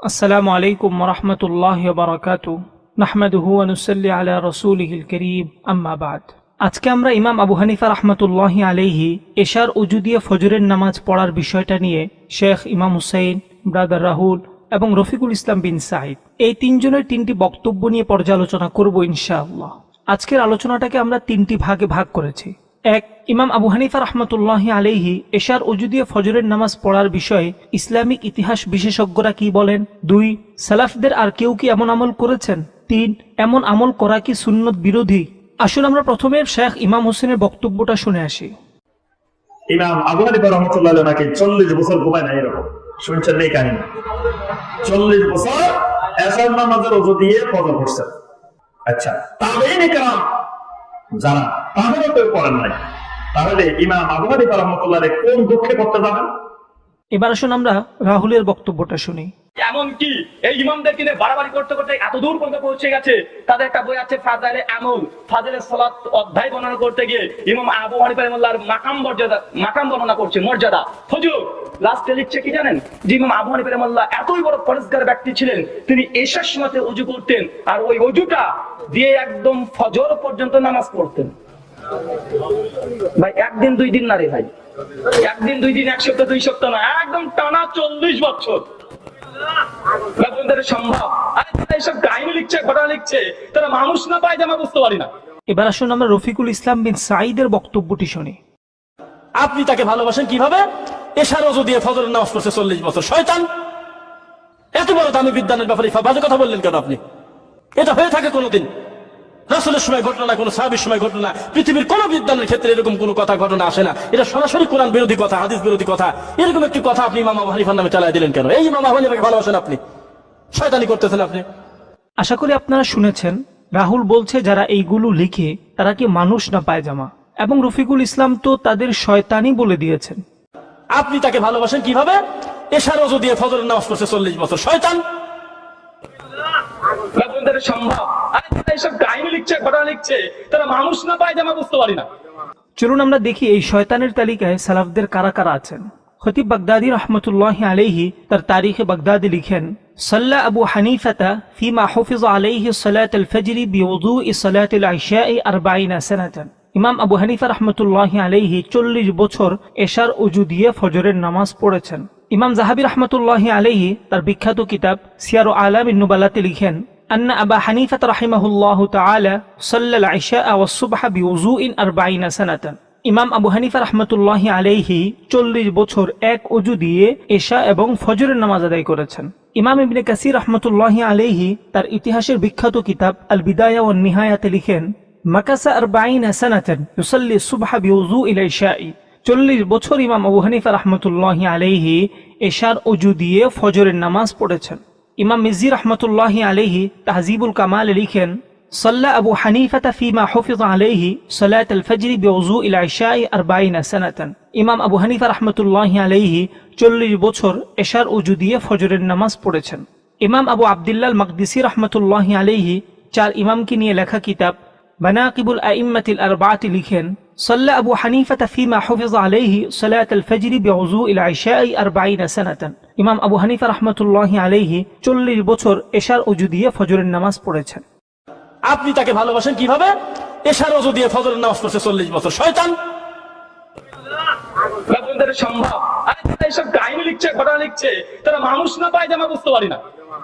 السلام عليكم ورحمة الله وبركاته نحمده ونسلي على رسوله الكريم أما بعد আজকে আমরা ইমাম আবু হানিফা রহমতুল্লাহ আলাইহি এশার উজু দিয়ে ফজরের নামাজ পড়ার বিষয়টা নিয়ে শেখ ইমাম হুসাইন ব্রাদার রাহুল এবং রফিকুল ইসলাম বিন সাইদ এই তিনজনের তিনটি বক্তব্য নিয়ে পর্যালোচনা করব ইনশাআল্লাহ আজকের আলোচনাটাকে আমরা তিনটি ভাগে ভাগ করেছি এক ইমাম আবু হানিফা রহমতুল্লাহ আলাইহি এশার দিয়ে ফজরের নামাজ পড়ার বিষয়ে ইসলামিক ইতিহাস বিশেষজ্ঞরা কি বলেন? দুই, সালাফদের আর কেউ কি এমন আমল করেছেন? তিন, এমন আমল করা কি সুন্নত বিরোধী? আসুন আমরা প্রথমে শেখ ইমাম হোসেনের বক্তব্যটা শুনে আসি। ইমাম আবু হানিফা রহমতুল্লাহ নাকি চল্লিশ বছর ঘুমায় না এরকম? শুনছেন কাহিনী। চল্লিশ বছর নামাজের ওজু দিয়ে করছেন আচ্ছা জানা তাদেরও কেউ করেন নাই, তাহলে ইমাম আবু হানিফা রহমতুল্লাহ কোন দুঃখে করতে যাবেন? এবার আসুন আমরা রাহুলের বক্তব্যটা শুনি। এমনকি এই ইমামদের কিনে বাড়াবাড়ি করতে করতে এত দূর পর্যন্ত পৌঁছে গেছে, তাদের একটা বই আছে ফাজাইলে আমল। ফাজাইলে সালাত অধ্যায় বর্ণনা করতে গিয়ে ইমাম আবু হানিফা রাহিমাহুল্লাহর মাকাম মর্যাদা, মাকাম বর্ণনা করছে, মর্যাদা। হুজুর, লাস্টে লিখছে কি জানেন? যে ইমাম আবু হানিফা রাহিমাহুল্লাহ এতই বড় পরিষ্কার ব্যক্তি ছিলেন, তিনি এশার সময়তে উজু করতেন আর ওই উজুটা দিয়ে একদম ফজর পর্যন্ত নামাজ পড়তেন। ভাই, একদিন দুই দিন না রে ভাই? একদিন দুই দিন, এক সপ্তাহ, দুই সপ্তাহ না, একদম টানা চল্লিশ বছর। আপনাদের সম্ভব? আরে তারা এইসব কাহিনী লিখছে ঘটনা লিখছে তারা মানুষ না পায় জামা বুঝতে পারি না। এবার আসুন আমরা রফিকুল ইসলাম বিন সাঈদের বক্তব্যটি শুনি। আপনি তাকে ভালোবাসেন কীভাবে? এশার দিয়ে ফজরের নামাজ পড়ছে চল্লিশ বছর। শয়তান! এত বড় দামি বিদ্যানের ব্যাপারে বাজে কথা বললেন কেন আপনি? এটা হয়ে থাকে কোনোদিন। রাসুলের সময় ঘটনা না কোনো সাহাবির সময় ঘটনা পৃথিবীর কোন বিদ্যানের ক্ষেত্রে এরকম কোনো কথা ঘটনা আসে না। এটা সরাসরি কোরআন বিরোধী কথা হাদিস বিরোধী কথা। এরকম একটি কথা আপনি আবু হানিফার নামে চালাই দিলেন কেন? এই আবু হানিফাকে ভালোবাসেন আপনি। শয়তানি করতেছেন আপনি। আশা করি আপনারা শুনেছেন রাহুল বলছে যারা এইগুলো লিখে তারা কি মানুষ না পায়জামা? এবং রফিকুল ইসলাম তো তাদের শয়তানি বলে দিয়েছেন। আপনি তাকে ভালোবাসেন কীভাবে? এশার অজু দিয়ে ফজরের নামাজ পড়ছে চল্লিশ বছর। শয়তান আপনাদের সম্ভব। আরে তারা এইসব কাহিনী লিখছে, ঘটনা লিখছে, তারা মানুষ না পায় জামা বুঝতে পারি না। চলুন আমরা দেখি এই শয়তানের তালিকায় সালাফদের কারা কারা আছেন। খতিব বাগদাদি রহমতুল্লাহ আলাইহি তার তারিখে বাগদাদি লিখেন, সাল্লা আবু হানিফাতা ফিমা হুফিজ আলাইহি সালাত আল ফজরি বিউদুই সালাত আল ইশাই 40 সানাতান। ইমাম আবু হানিফা রহমতুল্লাহ আলাইহি চল্লিশ বছর এশার উজু দিয়ে ফজরের নামাজ পড়েছেন। ইমাম জাহাবি রহমতুল্লাহ আলাইহি তার বিখ্যাত কিতাব সিয়ার আলাম নুবালাতে লিখেন أن أبا حنيفة رحمه الله تعالى صلى العشاء والصبح بوضوء أربعين سنة ইমাম আবু হানিফা রহমতুল্লাহ আলাইহি চল্লিশ বছর এক অজু দিয়ে এশা এবং ফজরের নামাজ আদায় করেছেন ইমাম ইবনে কাসির রহমতুল্লাহ আলাইহি তার ইতিহাসের বিখ্যাত কিতাব আল বিদায়া ও নিহায়াতে লিখেন মাকাসা আরবাইন সানাতান ইউসাল্লি সুবহা বিউযু ইলা ইশাই চল্লিশ বছর ইমাম আবু হানিফা রহমতুল্লাহি আলহি এশার অজু দিয়ে ফজরের নামাজ পড়েছেন। ইমাম মিজি রহমতুল্লাহি আলহি তাহজিবুল কামাল লিখেন, সাল্লা আবু হানিফা তাফিমা হফিজ আলহি সালাত ফজরি বেউজু ইল আশাই আরবাইনা ইমাম আবু হানিফা রহমতুল্লাহি আলহি চল্লিশ বছর এশার অজু দিয়ে ফজরের নামাজ পড়েছেন। ইমাম আবু আবদুল্লাল মকদিসি রহমতুল্লাহি আলহি চার ইমামকে নিয়ে লেখা কিতাব বানাকিবুল আইম্মাতিল আরবাতি লিখেন صلى أبو حنيفة فيما حفظ عليه صلاة الفجر بوضوء العشاء أربعين سنة ইমাম আবু হানিফা রহমতুল্লাহ আলাইহি চল্লিশ বছর এশার উজু দিয়ে ফজরের নামাজ পড়েছেন আপনি তাকে ভালোবাসেন কিভাবে এশার অজু দিয়ে ফজরের নামাজ পড়ছে চল্লিশ বছর শয়তান আপনাদের সম্ভব আরে তারা এইসব কাহিনী লিখছে ঘটনা লিখছে তারা মানুষ না পায় জামা বুঝতে পারি না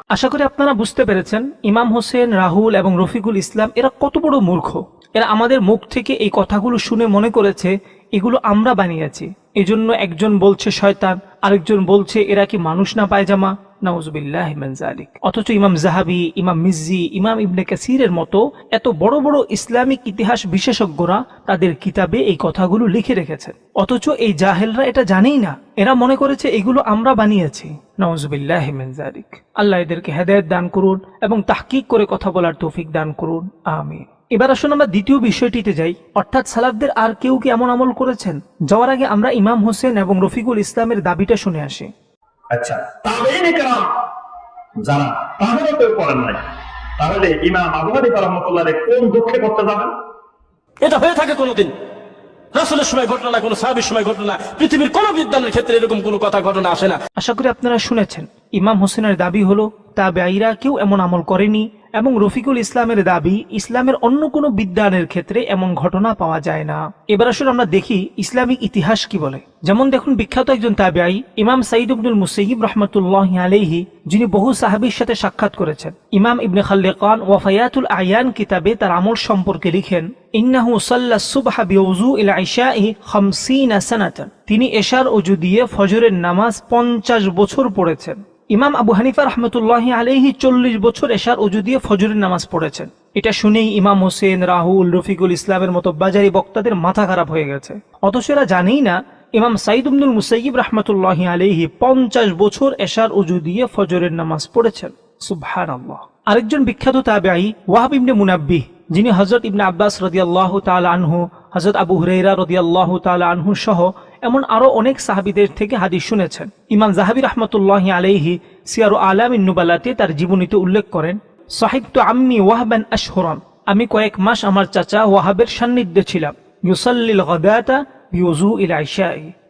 আশা করি আপনারা বুঝতে পেরেছেন, ইমাম হোসেন, রাহুল এবং রফিকুল ইসলাম এরা কত বড় মূর্খ। এরা আমাদের মুখ থেকে এই কথাগুলো শুনে মনে করেছে, এগুলো আমরা বানিয়েছি। এজন্য একজন বলছে শয়তান, আরেকজন বলছে, এরা কি মানুষ না পায়জামা? নাউজুবিল্লাহ যালিক। অথচ ইমাম জাহাবি ইমাম মিজ্জি, ইমাম ইবনে কাসিরের মতো এত বড় বড় ইসলামিক ইতিহাস বিশেষজ্ঞরা তাদের কিতাবে এই কথাগুলো লিখে রেখেছেন। অথচ এই জাহেলরা এটা জানেই না। এরা মনে করেছে, এগুলো আমরা বানিয়েছি। নওয়াজবিল্লাহ যালিক। আল্লাহ এদেরকে হেদায়েত দান করুন এবং তাহকিক করে কথা বলার তৌফিক দান করুন। আমিন। এবার আসুন আমরা দ্বিতীয় বিষয়টিতে যাই। অর্থাৎ সালাফদের আর কেউ কি এমন আমল করেছেন? যাওয়ার আগে আমরা ইমাম হোসেন এবং রফিকুল ইসলামের দাবিটা শুনে আসি। আচ্ছা তাহলে কালাম যারা তাহলে কেউ করেন নাই। তাহলে ইমাম আবু হানিফা রহমতুল্লাহ কোন দুঃখে করতে যাবেন? এটা হয়ে থাকে কোনদিন। রাসুলের সময় ঘটনা না কোনো সাহাবির সময় ঘটনা পৃথিবীর কোনো বিদ্যানের ক্ষেত্রে এরকম কোনো কথা ঘটনা আসে না। আশা করি আপনারা শুনেছেন ইমাম হোসেনের দাবি হলো তা বেআরা কেউ এমন আমল করেনি এবং রফিকুল ইসলামের দাবি, ইসলামের অন্য কোনো বিদ্যানের ক্ষেত্রে এমন ঘটনা পাওয়া যায় না। এবার আসলে আমরা দেখি ইসলামিক ইতিহাস কি বলে। যেমন দেখুন বিখ্যাত একজন তাবিআই, ইমাম সাইদ ইবনুল মুসাইব রহমতুল্লাহ আলাইহি, যিনি বহু সাহাবীর সাথে সাক্ষাৎ করেছেন। ইমাম ইবনে খাল্লেকান ওয়াফায়াতুল আয়ান কিতাবে তার আমল সম্পর্কে লিখেন, ইন্নাহু সাল্লা সুবহা বিউজু ইলা ইশাই খামসিনা সানাতান। তিনি এশার অজু দিয়ে ফজরের নামাজ পঞ্চাশ বছর পড়েছেন। ইমাম আবু হানিফা রহমতুল্লাহ আলাইহি চল্লিশ বছর এশার অজু দিয়ে ফজরের নামাজ পড়েছেন। এটা শুনেই ইমাম হোসেন, রাহুল, রফিকুল ইসলামের মতো বাজারি বক্তাদের মাথা খারাপ হয়ে গেছে। অথচ এরা জানেই না, ইমাম সাইদ ইবনুল মুসাইব রহমতুল্লাহ আলাইহি পঞ্চাশ বছর এশার অজু দিয়ে ফজরের নামাজ পড়েছেন। সুবহান আরেকজন বিখ্যাত তাবেআই, ওয়াহাব ইবনে মুনাব্বিহ, যিনি হজরত ইবনে আব্বাস রদিয়াল্লাহ তাল আনহু হজরত আবু হুরাইরা রদিয়াল্লাহ তাল আনহু সহ এমন আরও অনেক সাহাবিদের থেকে হাদিস শুনেছেন। ইমাম জাহাবি রহমতুল্লাহ আলহি সিয়ারু আলামিন নুবালাতে তার জীবনীতে উল্লেখ করেন সাহিত্য আম্মি ওয়াহবেন আশহরন, আমি কয়েক মাস আমার চাচা ওয়াহাবের সান্নিধ্যে ছিলাম। ইউসাল্লিল গদাতা ইউজু ইল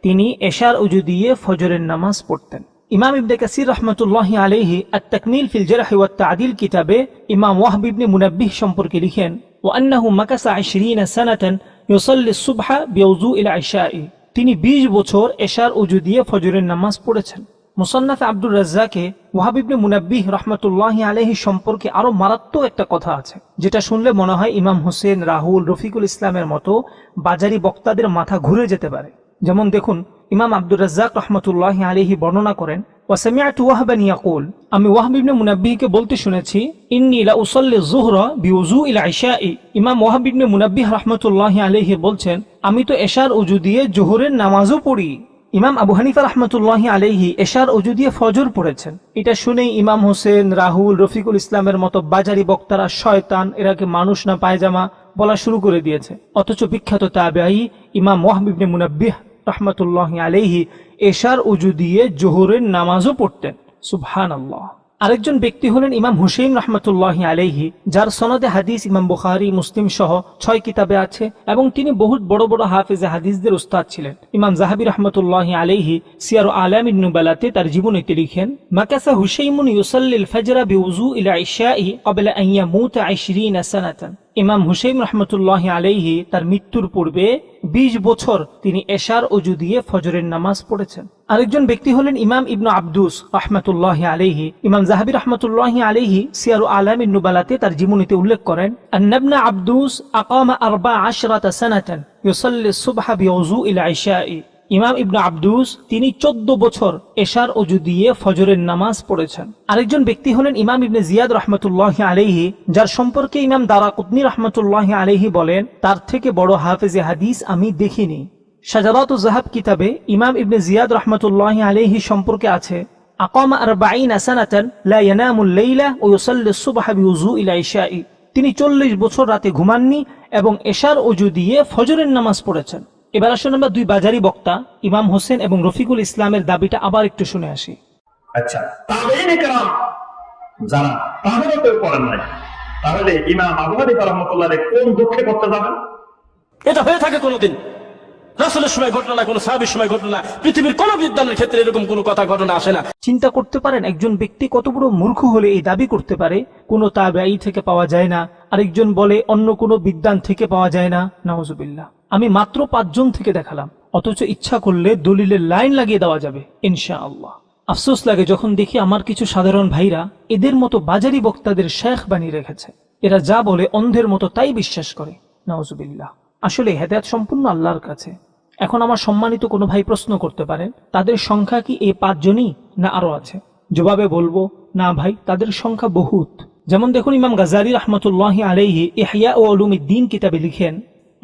তিনি এশার উজু দিয়ে ফজরের নামাজ পড়তেন। ইমাম ইবনে কাসির রহমতুল্লাহ আলহি আত্তাকমিল ফিল জেরাহি আদিল কিতাবে ইমাম ওয়াহবিবনে মুনাব্বিহ সম্পর্কে লিখেন ওয়ান্নাহু মাকাসা আশরিনা সানাতান ইউসাল্লি সুবহা বিউজু ইল আইশাই তিনি 20 বছর এশার উজু দিয়ে ফজরের নামাজ পড়েছেন। মুসান্নাফ আব্দুর রাজ্জাকে ওয়াহাবিবনে মুনাব্বিহ রহমতুল্লাহ আলহি সম্পর্কে আরও মারাত্মক একটা কথা আছে, যেটা শুনলে মনে হয় ইমাম হোসেন, রাহুল, রফিকুল ইসলামের মতো বাজারি বক্তাদের মাথা ঘুরে যেতে পারে। যেমন দেখুন, ইমাম আব্দুর রাজ্জাক রহমতুল্লাহ আলহি বর্ণনা করেন ওয়াসামিআতু ওয়াহবান ইয়াকুল আমি ওয়াহব ইবনে বলতে শুনেছি, ইন্নী উসাল্লি যুহরা ইমাম ওয়াহব ইবনে আলাইহি বলছেন, আমি তো এশার উজু দিয়ে জোহরের নামাজও পড়ি। ইমাম আবু হানিফা রহমতুল্লাহ আলাইহি এশার অজু দিয়ে ফজর পড়েছেন। এটা শুনেই ইমাম হোসেন, রাহুল, রফিকুল ইসলামের মতো বাজারি বক্তারা শয়তান এরাকে মানুষ না পায়জামা বলা শুরু করে দিয়েছে। অথচ বিখ্যাত তাবেআই ইমাম ওয়াহবিবনে মুনাব্বিহ রহমতুল্লাহ আলাইহি এশার উজু দিয়ে জোহরের নামাজও পড়তেন। সুবহান আরেকজন ব্যক্তি হলেন ইমাম হুসেইন রহমতুল্লাহ আলাইহি, যার সনদে হাদিস ইমাম বুখারি, মুসলিম সহ ছয় কিতাবে আছে এবং তিনি বহুত বড় বড় হাফেজে হাদিসদের উস্তাদ ছিলেন। ইমাম জাহাবি রহমতুল্লাহ আলাইহি সিয়ার আলাম নুবালাতে তার জীবনীতে লিখেন, মাকাসা হুসেইমুন ইউসাল্লিল ফজরা বিউজু ইলা ইশাই ক্বাবলা আন ইয়ামুতা 20 সানাতান। ইমাম হুসেইন রহমতুল্লাহ আলাইহি তার মৃত্যুর পূর্বে ২০ বছর তিনি এশার অজু দিয়ে ফজরের নামাজ পড়েছেন। আরেকজন ব্যক্তি হলেন ইমাম ইবনু আব্দুস রহমতুল্লাহ আলাইহি। ইমাম জাহাবি রহমতুল্লাহ আলাইহি সিয়ারু আলাম নুবালাতে তার জীবনীতে উল্লেখ করেন, আন্নাবনা আব্দুস আকামা আরবা আশরাতা ইমাম ইবনু আব্দুস, তিনি চোদ্দ বছর এশার অজু দিয়ে ফজরের নামাজ পড়েছেন। আরেকজন ব্যক্তি হলেন ইমাম ইবনে জিয়াদ রহমতুল্লাহ আলাইহি, যার সম্পর্কে ইমাম দারা কুতনি রহমতুল্লাহ আলাইহি বলেন, তার থেকে বড় হাফেজে হাদিস আমি দেখিনি। শাজারাত জাহাব কিতাবে ইমাম ইবনে জিয়াদ রহমতুল্লাহ আলাইহি সম্পর্কে আছে, আকাম আরবাঈন সানাতান লা তিনি চল্লিশ বছর রাতে ঘুমাননি এবং এশার অজু দিয়ে ফজরের নামাজ পড়েছেন। এবার আসুন আমরা দুই বাজারি বক্তা ইমাম হোসেন এবং রফিকুল ইসলামের দাবিটা আবার একটু শুনে আসি। আচ্ছা যারা নাই। তাহলে ইমাম আবু হানিফা কোন দুঃখে যাবেন? এটা হয়ে থাকে সময় ঘটনা কোনো সময় ঘটনা পৃথিবীর কোন বিদ্যানের ক্ষেত্রে এরকম কোনো কথা ঘটনা আসে না। চিন্তা করতে পারেন একজন ব্যক্তি কত বড় মূর্খ হলে এই দাবি করতে পারে কোন তাবেই থেকে পাওয়া যায় না। আরেকজন বলে অন্য কোনো বিদ্যান থেকে পাওয়া যায় না। নওয়াজুবিল্লাহ আমি মাত্র পাঁচজন থেকে দেখালাম, অথচ ইচ্ছা করলে দলিলের লাইন লাগিয়ে দেওয়া যাবে ইনশা আল্লাহ আফসোস লাগে যখন দেখি আমার কিছু সাধারণ ভাইরা এদের মতো বাজারি বক্তাদের শেখ বানিয়ে রেখেছে। এরা যা বলে অন্ধের মতো তাই বিশ্বাস করে, নাউজুবিল্লাহ। আসলে হেদায়ত সম্পূর্ণ আল্লাহর কাছে। এখন আমার সম্মানিত কোনো ভাই প্রশ্ন করতে পারেন, তাদের সংখ্যা কি এই পাঁচজনই না আরও আছে? জবাবে বলব, না ভাই, তাদের সংখ্যা বহুত। যেমন দেখুন ইমাম গাজালি রহমতুল্লাহ আলাইহি ইহয়া ও উলুমিদ্দিন কিতাবে লিখেন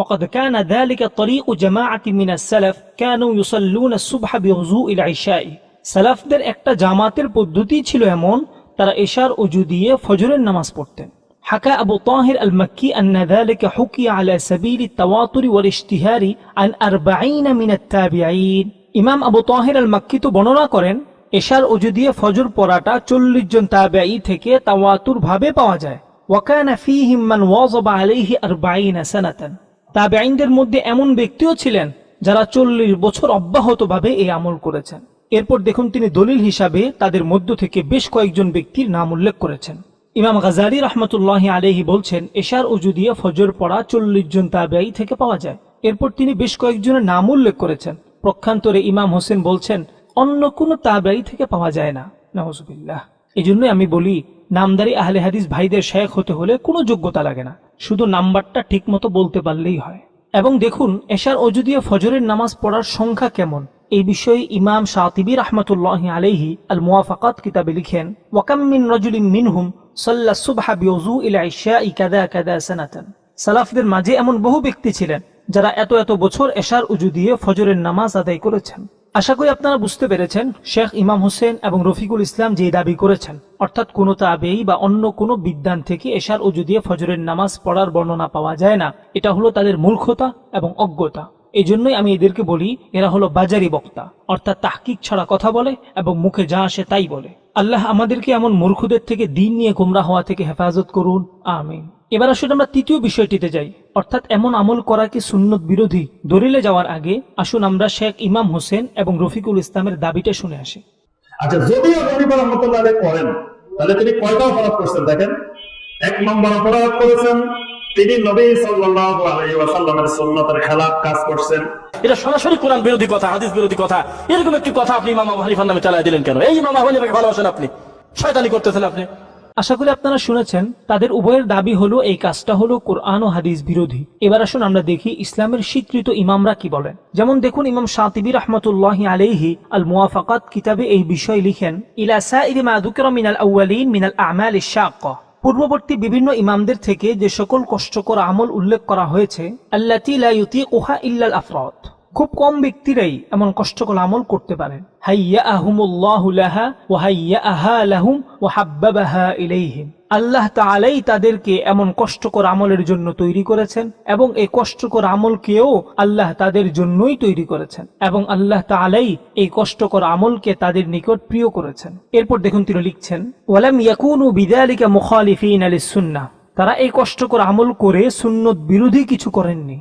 وقد كان ذلك طريق جماعة من السلف كانوا يصلون الصبح بوضوء العشاء সালাফদের একটা জামাতের পদ্ধতি ছিল এমন তারা এশার অজু দিয়ে ফজরের নামাজ পড়তেন حكى أبو طاهر المكي أن ذلك حكي على سبيل التواتر والاشتهار عن أربعين من التابعين ইমাম আবু তাহির আল মাক্কি তো বর্ণনা করেন এশার অজু দিয়ে ফজর পড়াটা চল্লিশ জন তাবেঈ থেকে তাওয়াতুর ভাবে পাওয়া যায় ওয়াকানা ফীহিম মান ওয়াযাবা আলাইহি 40 সানাতান তাবে আইনদের মধ্যে এমন ব্যক্তিও ছিলেন যারা চল্লিশ বছর অব্যাহতভাবে এই আমল করেছেন। এরপর দেখুন তিনি দলিল হিসাবে তাদের মধ্য থেকে বেশ কয়েকজন ব্যক্তির নাম উল্লেখ করেছেন। ইমাম গাজারি রহমতুল্লাহ আলহি বলছেন, এশার উজু দিয়ে ফজর পড়া চল্লিশ জন তাবেই থেকে পাওয়া যায়। এরপর তিনি বেশ কয়েকজনের নাম উল্লেখ করেছেন। প্রক্ষান্তরে ইমাম হোসেন বলছেন, অন্য কোনো তাবেই থেকে পাওয়া যায় না। নজবিল্লাহ এই জন্যই আমি বলি নামদারি আহলে হাদিস ভাইদের শেখ হতে হলে কোনো যোগ্যতা লাগে না। শুধু নাম্বারটা ঠিক মতো বলতে পারলেই হয়। এবং দেখুন, এশার অজু ফজরের নামাজ পড়ার সংখ্যা কেমন? এই বিষয়ে ইমাম শাতিবি রহমতুল্লাহ আলাইহি আল মুওয়াফাকাত কিতাবে লিখেন, ওয়াকাম মিন রাজুলিন মিনহুম সাল্লা সুবহা বিউযু ইলা ইশাই কাদা কাদা সানাতান। সালাফদের মাঝে এমন বহু ব্যক্তি ছিলেন যারা এত এত বছর এশার উজু দিয়ে ফজরের নামাজ আদায় করেছেন। আশা করি আপনারা বুঝতে পেরেছেন, শেখ ইমাম হোসেন এবং রফিকুল ইসলাম যে দাবি করেছেন, অর্থাৎ কোন তাবেই বা অন্য কোনো বিদ্যান থেকে এশার উজু দিয়ে ফজরের নামাজ পড়ার বর্ণনা পাওয়া যায় না। এটা হলো তাদের মূর্খতা এবং অজ্ঞতা। এই জন্যই আমি এদেরকে বলি, এরা হলো বাজারি বক্তা, অর্থাৎ তাহকিক ছাড়া কথা বলে এবং মুখে যা আসে তাই বলে। আল্লাহ আমাদেরকে এমন মূর্খদের থেকে দিন নিয়ে গুমরা হওয়া থেকে হেফাজত করুন। আমিন। এবার আসলে আমরা তৃতীয় বিষয়টিতে যাই। অর্থাৎ এমন আমল করা কি সুন্নত বিরোধী? দলিলে যাওয়ার আগে আসুন আমরা শেখ ইমাম হোসেন এবং রফিকুল ইসলামের দাবিটা শুনে আসি। আচ্ছা যদিও গরিব রহমতুল্লাহ করেন তাহলে তিনি কয়টা অপরাধ করছেন দেখেন? এক নম্বর অপরাধ করেছেন তিনি নবী সাল্লাল্লাহু আলাইহি ওয়াসাল্লামের সুন্নতের খেলাফ কাজ করছেন। এটা সরাসরি কোরআন বিরোধী কথা হাদিস বিরোধী কথা। এরকম একটি কথা আপনি ইমাম আবু হানিফার নামে চালাই দিলেন কেন? এই ইমাম আবু হানিফাকে ভালোবাসেন আপনি। শয়তানি করতেছেন আপনি। আশা করি আপনারা শুনেছেন, তাদের উভয়ের দাবি হলো এই কাজটা হলো কোরআন ও হাদিস বিরোধী। এবার আসুন আমরা দেখি ইসলামের স্বীকৃত ইমামরা কি বলেন। যেমন দেখুন, ইমাম শাতিবি রহমতুল্লাহ আলাইহি আল মুওয়াফাকাত কিতাবে এই বিষয় লিখেন, ইলা সাইরি মা যুকিরা মিনাল পূর্ববর্তী বিভিন্ন ইমামদের থেকে যে সকল কষ্টকর আমল উল্লেখ করা হয়েছে ইউতিকুহা ইল্লাল আফরাদ। খুব কম ব্যক্তিরাই এমন কষ্টকর আমল করতে পারেন। হাইয়া লাহা ও হাইয়া আল্লাহ তাআলাই তাদেরকে এমন কষ্টকর আমলের জন্য তৈরি করেছেন এবং এই কষ্টকর আমলকেও আল্লাহ তাদের জন্যই তৈরি করেছেন এবং আল্লাহ তাআলাই এই কষ্টকর আমলকে তাদের নিকট প্রিয় করেছেন। এরপর দেখুন তিনি লিখছেন, ওয়ালাম ইয়াকুনু বিযালিকা মুখালিফিন লিস সুন্নাহ তারা এই কষ্টকর আমল করে সুন্নত বিরোধী কিছু করেননি।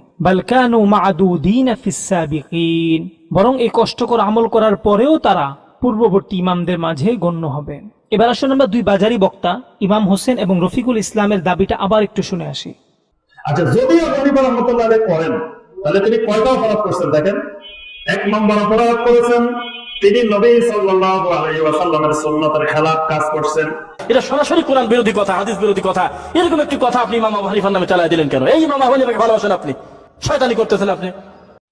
বরং এই কষ্টকর আমল করার পরেও তারা পূর্ববর্তী ইমামদের মাঝে গণ্য হবেন এবার আসুন আমরা দুই বাজারি বক্তা, ইমাম হোসেন এবং রফিকুল ইসলামের দাবিটা আবার একটু শুনে আসি। আচ্ছা রহমতুল্লাহ করেন তাহলে তিনি কয়টা অপরাধ করছেন দেখেন? এক নম্বর অপরাধ করেছেন তিনি নবী সাল্লাল্লাহু আলাইহি ওয়াসাল্লামের সুন্নতের খেলাফ কাজ করছেন। এটা সরাসরি কোরআন বিরোধী কথা হাদিস বিরোধী কথা। এরকম একটি কথা আপনি ইমাম আবু হানিফার নামে দিলেন কেন? এই ইমাম আবু হানিফাকে ভালোবাসেন আপনি। শয়তানি করতেছেন আপনি।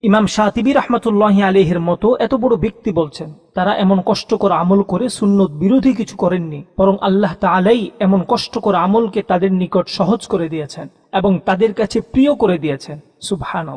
ইমাম শাতিবি রহমতুল্লাহ আলহের মতো এত বড় ব্যক্তি বলছেন তারা এমন কষ্টকর আমল করে সুন্নত বিরোধী কিছু করেননি বরং আল্লাহ তালাই এমন কষ্টকর আমলকে তাদের নিকট সহজ করে দিয়েছেন এবং তাদের কাছে প্রিয় করে দিয়েছেন। সুবহান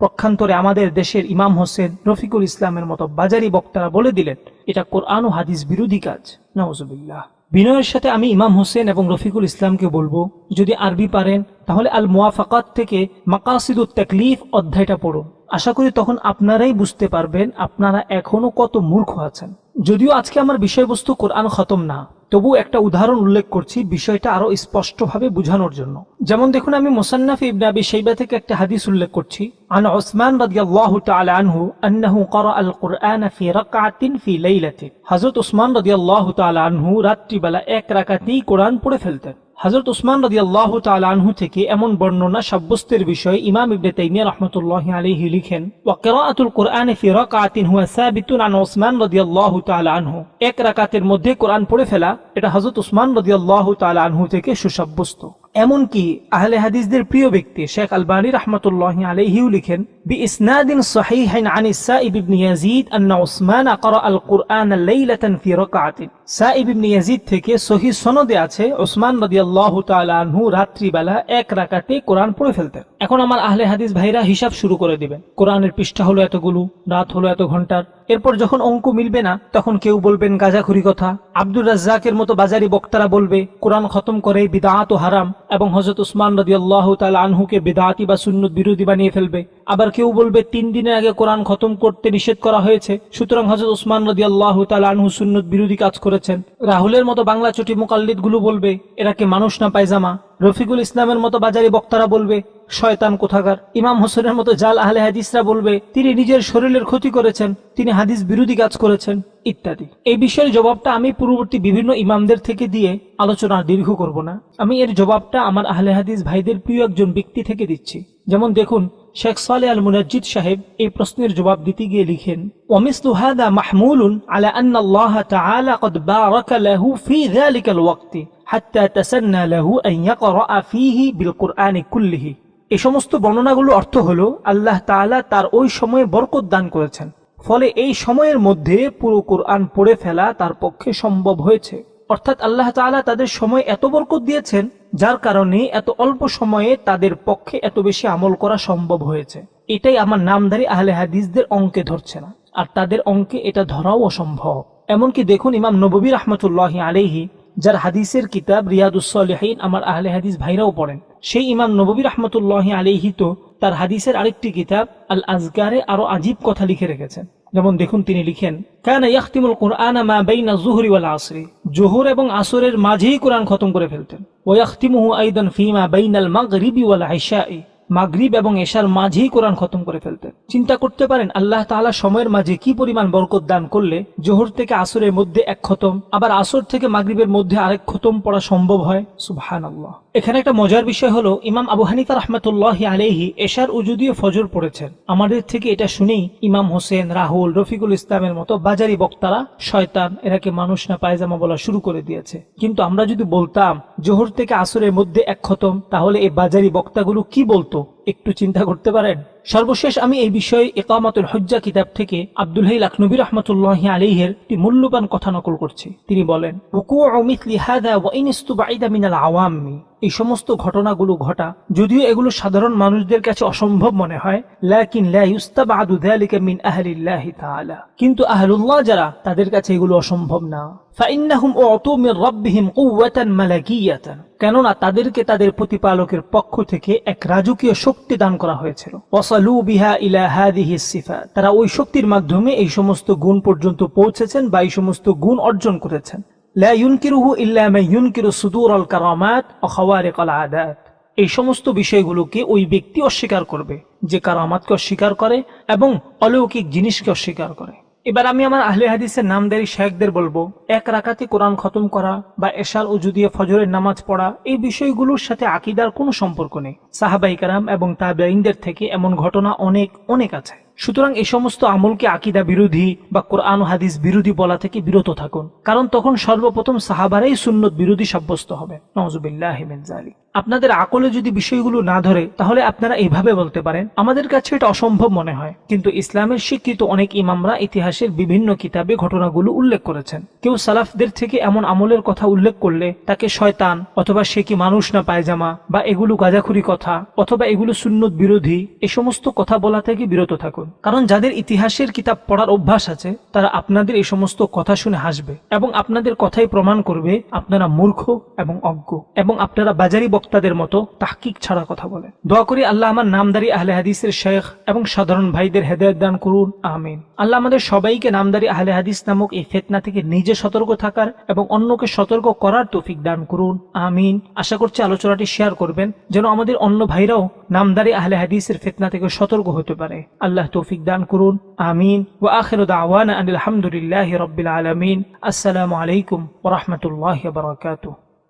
প্রক্ষান্তরে আমাদের দেশের ইমাম হোসেন রফিকুল ইসলামের মতো বাজারি বক্তারা বলে দিলেন, এটা কোরআন ও হাদিস বিরোধী কাজ। নওয়াজুবিল্লাহ বিনয়ের সাথে আমি ইমাম হোসেন এবং রফিকুল ইসলামকে বলব, যদি আরবি পারেন, তাহলে আল মুওয়াফাকাত থেকে মাকাসিদুত তাকলিফ অধ্যায়টা পড়ুন। আশা করি তখন আপনারাই বুঝতে পারবেন আপনারা এখনও কত মূর্খ আছেন। যদিও আজকে আমার বিষয়বস্তু কোরআন খতম না তবু একটা উদাহরণ উল্লেখ করছি বিষয়টা আরো স্পষ্টভাবে বোঝানোর জন্য যেমন দেখুন আমি মোসান্নাফ ইবনে আবি শাইবা থেকে একটা হাদিস উল্লেখ করছি عن عثمان رضي الله تعالى عنه أنه قرأ القرآن في ركعة في ليلة হযরত উসমান রাদিয়াল্লাহু তাআলা আনহু রাত্রিবেলা এক রাকাতেই কোরআন পড়ে ফেলতেন হযরত উসমান রদি আল্লাহ আনহু থেকে এমন বর্ণনা সাব্যস্তের বিষয়ে ইমাম ইবনে তাইমিয়া রহমতুল্লাহ আলহি লিখেন ওয়াকেরাতুল কোরআন ফি রাকাতিন হুয়া সাবিতুন আন উসমান রদি আল্লাহ আনহু। এক রাকাতের মধ্যে কোরআন পড়ে ফেলা, এটা হজরত উসমান রদি আল্লাহ আনহু থেকে সুসাব্যস্ত। এমনকি আহলে হাদিসদের প্রিয় ব্যক্তি শেখ আলবানী রহমতুল্লাহ আলহিউ লিখেন বি ইসনাদিন সহিহাইন আনি সাইব ইবনে ইয়াজিদ আন্না উসমান আকরা আল কুরআন লাইলাতান ফি রাকাআতিন। সাইব ইবনে ইয়াজিদ থেকে সহি সনদে আছে, উসমান রাদিয়াল্লাহু তাআলা আনহু রাত্রিবেলা এক রাকাতে কোরআন পড়ে ফেলতেন। এখন আমার আহলে হাদিস ভাইরা হিসাব শুরু করে দিবেন। কোরআনের পৃষ্ঠা হলো এতগুলো, রাত হলো এত ঘণ্টার। এরপর যখন অঙ্ক মিলবে না, তখন কেউ বলবেন গাজাখুরি কথা। আব্দুর রাজ্জাকের মতো বাজারি বক্তারা বলবে, কোরআন খতম করে বিদাত ও হারাম, এবং হজরত উসমান রাদিয়াল্লাহু তাআলা আনহুকে বিদাতি বা সুন্নত বিরোধী বানিয়ে ফেলবে। আবার কেউ বলবে, তিন দিনের আগে কোরআন খতম করতে নিষেধ করা হয়েছে, সুতরাং হজরত উসমান রাদিয়াল্লাহু তাআলা আনহু সুন্নত বিরোধী কাজ করেছেন। রাহুলের মতো বাংলা চটি মোকাল্লিদগুলো বলবে, এরা কি মানুষ না পায়জামা? রফিকুল ইসলামের মতো বাজারি বক্তারা বলবে শয়তান কোথাকার ইমাম হোসেনের মতো জাল আহলে হাদিসরা বলবে তিনি নিজের শরীরের ক্ষতি করেছেন তিনি হাদিস বিরোধী কাজ করেছেন ইত্যাদি এই বিষয়ের জবাবটা আমি পূর্ববর্তী বিভিন্ন ইমামদের থেকে দিয়ে আলোচনা আর দীর্ঘ করব না আমি এর জবাবটা আমার আহলে হাদিস ভাইদের প্রিয় একজন ব্যক্তি থেকে দিচ্ছি যেমন দেখুন শেখ সালে আল মুনাজ্জিদ সাহেব এই প্রশ্নের জবাব দিতে গিয়ে লিখেন ومثل هذا محمول على أن الله تعالى قد بارك له في ذلك الوقت حتى تسنى له أن يقرأ فيه بالقرآن كله এই সমস্ত বর্ণনাগুলো অর্থ হলো, আল্লাহ তাআলা তার ওই সময়ে বরকত দান করেছেন। ফলে এই সময়ের মধ্যে পুরো কোরআন পড়ে ফেলা তার পক্ষে সম্ভব হয়েছে। অর্থাৎ আল্লাহ তাআলা তাদের সময় এত বরকত দিয়েছেন, যার কারণে এত অল্প সময়ে তাদের পক্ষে এত বেশি আমল করা সম্ভব হয়েছে। এটাই আমার নামধারী আহলে হাদিসদের অঙ্কে ধরছে না। আর তাদের অঙ্কে এটা ধরাও অসম্ভব। এমনকি দেখুন ইমাম নবী রহমতুল্লাহ আলাইহি যার হাদিসের কিতাব রিয়াদুসলিহীন আমার আহলে হাদিস ভাইরাও পড়েন। সেই ইমাম নবী রহমতুল্লাহ আলাইহি তো তার হাদিসের আরেকটি কিতাব, আল আজগারে আরও আজীব কথা লিখে রেখেছেন। যেমন দেখুন তিনি লিখেন, কান ইয়াখতিমুল কুরআন মা বাইনা যুহরি ওয়াল আসরি। জোহর এবং আসরের মাঝেই কোরআন খতম করে ফেলতেন। ওয়া ইয়াখতিমুহু আইদান ফিমা বাইনাল মাগরিবি ওয়াল ইশাই মাগরিব এবং এশার মাঝেই কোরআন খতম করে ফেলতেন। চিন্তা করতে পারেন, আল্লাহ তাআলা সময়ের মাঝে কি পরিমাণ বরকত দান করলে জোহর থেকে আসরের মধ্যে এক খতম, আবার আসর থেকে মাগরীবের মধ্যে আরেক খতম পড়া সম্ভব হয়? সুবহানাল্লাহ। এখানে একটা মজার বিষয় হলো, ইমাম আবু হানিফা রহমতুল্লাহ আলহি এশার উজুদিয়ে ফজর পড়েছেন। আমাদের থেকে এটা শুনেই ইমাম হোসেন, রাহুল, রফিকুল ইসলামের মতো বাজারি বক্তারা শয়তান, এরাকে মানুষ না পায়জামা বলা শুরু করে দিয়েছে। কিন্তু আমরা যদি বলতাম, জোহর থেকে আসরের মধ্যে এক খতম, তাহলে এই বাজারি বক্তাগুলো কি বলতো? একটু চিন্তা করতে পারেন। সর্বশেষ আমি এই বিষয়ে একামাতুল হজ্জা কিতাব থেকে আব্দুল হাই লাখনবী রহমতুল্লাহ আলিহের একটি মূল্যবান কথা নকল করছি। তিনি বলেন এই সমস্ত ঘটনাগুলো ঘটা, যদিও এগুলো সাধারণ মানুষদের কাছে অসম্ভব মনে হয় কিন্তু আহলুল্লাহ যারা, তাদের কাছে এগুলো অসম্ভব না। মালাকিয়াতান। কেননা তাদেরকে তাদের প্রতিপালকের পক্ষ থেকে এক রাজকীয় শক্তি দান করা হয়েছিল। ওয়াসালু বিহা ইলা হাদিহি সিফা। তারা ওই শক্তির মাধ্যমে এই সমস্ত গুণ পর্যন্ত পৌঁছেছেন বা এই সমস্ত গুণ অর্জন করেছেন। এই সমস্ত বিষয়গুলোকে ওই ব্যক্তি অস্বীকার করবে, যে কারামাতকে অস্বীকার করে এবং অলৌকিক জিনিসকে অস্বীকার করে। এবার আমি আমার আহলে হাদিসের নামদারি শেখদের বলব, এক রাকাতে কোরআন খতম করা বা এশার উজু দিয়ে ফজরের নামাজ পড়া, এই বিষয়গুলোর সাথে আকিদার কোনো সম্পর্ক নেই। সাহাবাই কারাম এবং তাবেইনদের থেকে এমন ঘটনা অনেক অনেক আছে। সুতরাং এই সমস্ত আমলকে আকিদা বিরোধী বা কোরআন হাদিস বিরোধী বলা থেকে বিরত থাকুন। কারণ তখন সর্বপ্রথম সাহাবারাই সুন্নত বিরোধী সাব্যস্ত হবে। নজুবিল্লাহ জালিক আপনাদের আকলে যদি বিষয়গুলো না ধরে, তাহলে আপনারা এইভাবে বলতে পারেন, আমাদের কাছে এটা অসম্ভব মনে হয়। কিন্তু ইসলামের স্বীকৃত অনেক ইমামরা ইতিহাসের বিভিন্ন কিতাবে ঘটনাগুলো উল্লেখ করেছেন। কেউ সালাফদের থেকে এমন আমলের কথা উল্লেখ করলে তাকে শয়তান অথবা সে কি মানুষ না পায়জামা বা এগুলো গাজাখুরি কথা অথবা এগুলো সুন্নত বিরোধী, এ সমস্ত কথা বলা থেকে বিরত থাকুন। কারণ যাদের ইতিহাসের কিতাব পড়ার অভ্যাস আছে, তারা আপনাদের এই সমস্ত কথা শুনে হাসবে এবং আপনাদের কথাই প্রমাণ করবে আপনারা মূর্খ এবং অজ্ঞ এবং আপনারা বাজারি বক্তাদের মতো তাহকিক ছাড়া কথা বলেন। দোয়া করি আল্লাহ আমার নামদারি আহলে হাদিসের শেখ এবং সাধারণ ভাইদের হেদায়ত দান করুন, আমিন। আল্লাহ আমাদের সবাইকে নামদারি আহলে হাদিস নামক এই ফেতনা থেকে নিজে সতর্ক থাকার এবং অন্যকে সতর্ক করার তৌফিক দান করুন, আমিন। আশা করছি আলোচনাটি শেয়ার করবেন, যেন আমাদের অন্য ভাইরাও নামদারি আহলে হাদিসের ফেতনা থেকে সতর্ক হতে পারে। আল্লাহ তৌফিক দান করুন আমিন ওয়া আখিরু দাওয়ানা আনিল হামদুলিল্লাহি রাব্বিল আলামিন আসসালামু আলাইকুম ওয়া রাহমাতুল্লাহি ওয়া বারাকাতুহু